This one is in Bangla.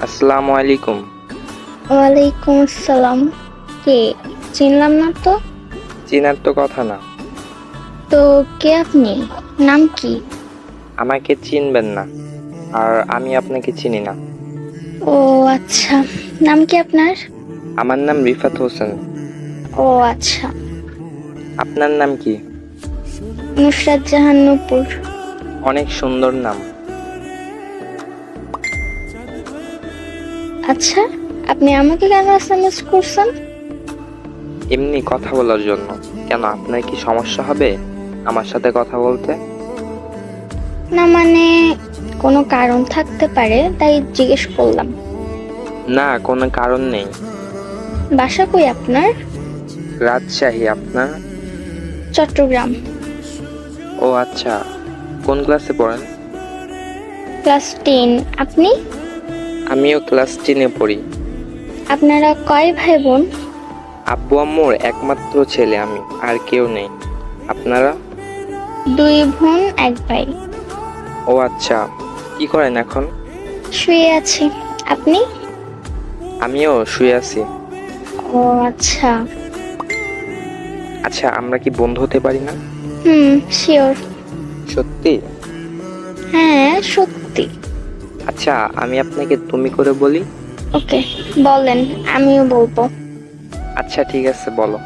আসসালামু আলাইকুম। ওয়ালাইকুম আসসালাম। কে চিনলাম না তো? চিনার তো কথা না। তো কে আপনি? নাম কি? আমাকে চিনবেন না আর আমি আপনাকে চিনি না। ও আচ্ছা। নাম কি আপনার? আমার নাম রিফাত হোসেন। ও আচ্ছা। আপনার নাম কি? নুসরাত জাহান নূপুর। অনেক সুন্দর নাম। আচ্ছা আপনি আমাকে কেন এসএমএস করছেন? এমনি কথা বলার জন্য। কেন আপনার কি সমস্যা হবে? আমার সাথে কথা বলতে? না মানে কোনো কারণ থাকতে পারে তাই জিজ্ঞেস করলাম। না কোনো কারণ নেই। বাসা কই আপনার? রাজশাহী আপনার? চট্টগ্রাম। ও আচ্ছা কোন ক্লাসে পড়েন? Class ten. আপনি? আমিও ক্লাস টেনে পড়ি। আপনারা কয় ভাই বোন আব্বু আম্মুর একমাত্র ছেলে আমি আর কেউ নেই। আপনারা? দুই বোন এক ভাই। ও আচ্ছা কি করেন এখন? শুয়ে আছি। আপনি? আমিও শুয়ে আছি। ও আচ্ছা। আচ্ছা আমরা কি বন্ধু হতে পারি না? হুম শিওর সত্যি? হ্যাঁ সত্যি। আচ্ছা আমি আপনাকে তুমি করে বলি। ওকে বলেন আমিও বলব। আচ্ছা ঠিক আছে বলো।